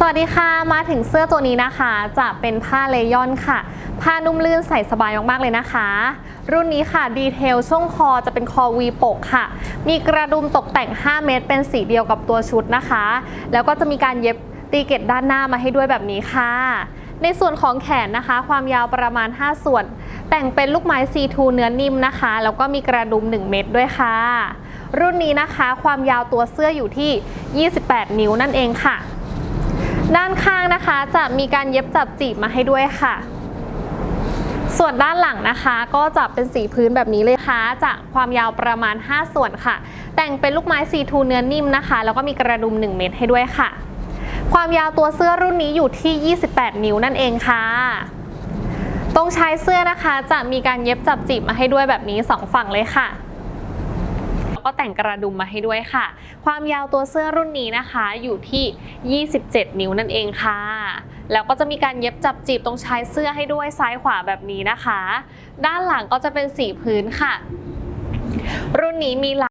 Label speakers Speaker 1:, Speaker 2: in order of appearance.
Speaker 1: สวัสดีค่ะมาถึงเสื้อตัวนี้นะคะ จะเป็นผ้าเลยอนค่ะ ผ้านุ่มลื่นใส่สบายมากๆเลยนะคะ รุ่นนี้ค่ะดีเทลช่วงคอจะเป็นคอวีปกค่ะ มีกระดุมตกแต่ง 5 เมตร เป็นสีเดียวกับตัวชุดนะคะ แล้วก็จะมีการเย็บตีเกตด้านหน้ามาให้ด้วยแบบนี้ค่ะ ในส่วนของแขนนะคะ ความยาวประมาณ 5 ส่วน แต่งเป็นลูกไม้ C2 เนื้อนิ่มนะคะ แล้วก็มีกระดุม 1 เม็ดด้วยค่ะ รุ่นนี้นะคะ ความยาวตัวเสื้ออยู่ที่ 28 นิ้วนั่นเองค่ะ ด้านข้างนะคะจะมีการเย็บจับจีบมาให้ด้วยค่ะ ส่วนด้านหลังนะคะก็จะเป็นสีพื้นแบบนี้เลยค่ะจะความยาวประมาณ 5 ส่วนค่ะ แต่งเป็นลูกไม้ซีทูเนื้อนิ่มนะคะ แล้วก็มีกระดุม 1 เม็ดให้ด้วยค่ะ ความยาวตัวเสื้อรุ่นนี้อยู่ที่ 28 นิ้วนั่นเองค่ะตรงชายเสื้อนะคะจะมีการเย็บจับจีบมาให้ด้วยแบบนี้ 2 ฝั่งเลยค่ะ ก็แต่งกระดุมมาให้ด้วยค่ะ ความยาวตัวเสื้อรุ่นนี้นะคะ อยู่ที่ 27 นิ้วนั่นเองค่ะ แล้วก็จะมีการเย็บจับจีบตรงชายเสื้อให้ด้วยซ้ายขวาแบบนี้นะคะ ด้านหลังก็จะเป็นสีพื้นค่ะ รุ่นนี้มีหลาย